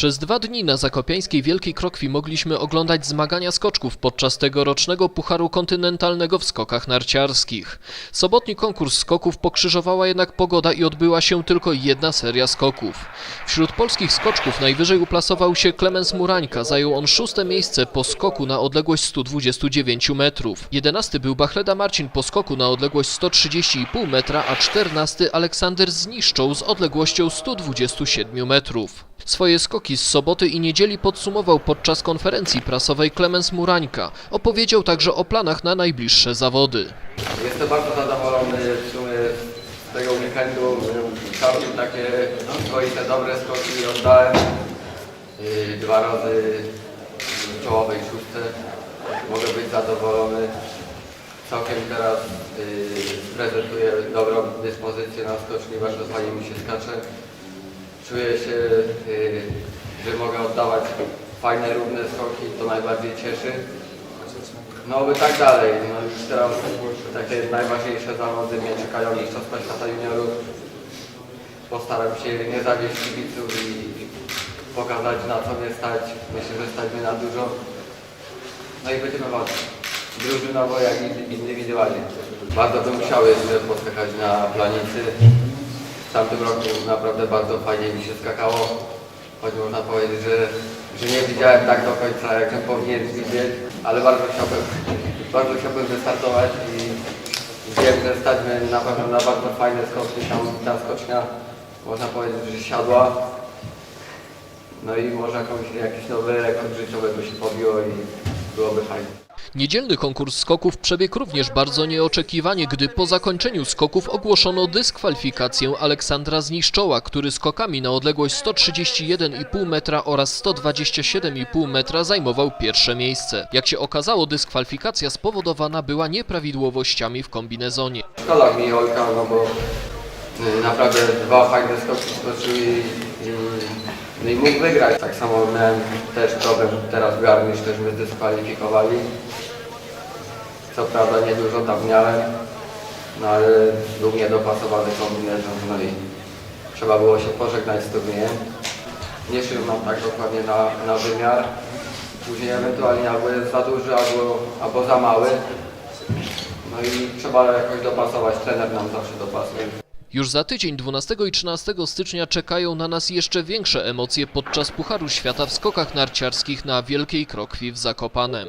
Przez dwa dni na Zakopiańskiej Wielkiej Krokwi mogliśmy oglądać zmagania skoczków podczas tegorocznego Pucharu Kontynentalnego w skokach narciarskich. Sobotni konkurs skoków pokrzyżowała jednak pogoda i odbyła się tylko jedna seria skoków. Wśród polskich skoczków najwyżej uplasował się Klemens Murańka, zajął on szóste miejsce po skoku na odległość 129 metrów. Jedenasty był Bachleda Marcin po skoku na odległość 130,5 metra, a czternasty Aleksander Zniszczą z odległością 127 metrów. Swoje skoki z soboty i niedzieli podsumował podczas konferencji prasowej Klemens Murańka. Opowiedział także o planach na najbliższe zawody. Jestem bardzo zadowolony w sumie z tego weekendu. Całkiem takie swoiste dobre skoki oddałem. Yy, Dwa razy w czołowej szóstce. Mogę być zadowolony. Całkiem teraz yy, prezentuję dobrą dyspozycję na skoczni, bardzo fajnie mi się skacze. Czuję się, yy, że mogę oddawać fajne, równe skoki, to najbardziej cieszy. No by tak dalej. No już teraz takie najważniejsze zawody mnie czekają Mistrzostwa Świata Juniorów. Postaram się nie zawieść kibiców i pokazać na co mnie stać. Myślę, że stać mnie na dużo. No i będziemy walczyć. Drużynowo jak indywidualnie. Bardzo bym chciał jeszcze na planicy. W tamtym roku naprawdę bardzo fajnie mi się skakało. Choć można powiedzieć, że, że nie widziałem tak do końca, jak powinien widzieć, ale bardzo chciałbym, bardzo chciałbym wystartować i wiem, że stać mnie na pewno na bardzo fajne skoki. Tam ta skocznia, można powiedzieć, że siadła. No i może jakiś nowy rekord życiowy by się pobiło i byłoby fajnie. Niedzielny konkurs skoków przebiegł również bardzo nieoczekiwanie, gdy po zakończeniu skoków ogłoszono dyskwalifikację Aleksandra Zniszczoła, który skokami na odległość 131,5 metra oraz 127,5 metra zajmował pierwsze miejsce. Jak się okazało, dyskwalifikacja spowodowana była nieprawidłowościami w kombinezonie. Szkoda mi Olka, no bo y, naprawdę dwa fajne skoki skoczył i, i, no i mógł wygrać. Tak samo miałem też problem teraz w Garmisch, też mnie zdyskwalifikowali. Co prawda niedużo tam miałem, no ale był niedopasowany kombinezon, no i trzeba było się pożegnać z turniejem. Nie szedł nam tak dokładnie na, na wymiar. Później ewentualnie albo jest za duży, albo, albo za mały. No i trzeba jakoś dopasować, trener nam zawsze dopasuje. Już za tydzień, 12 i 13 stycznia, czekają na nas jeszcze większe emocje podczas Pucharu Świata w skokach narciarskich na Wielkiej Krokwi w Zakopanem.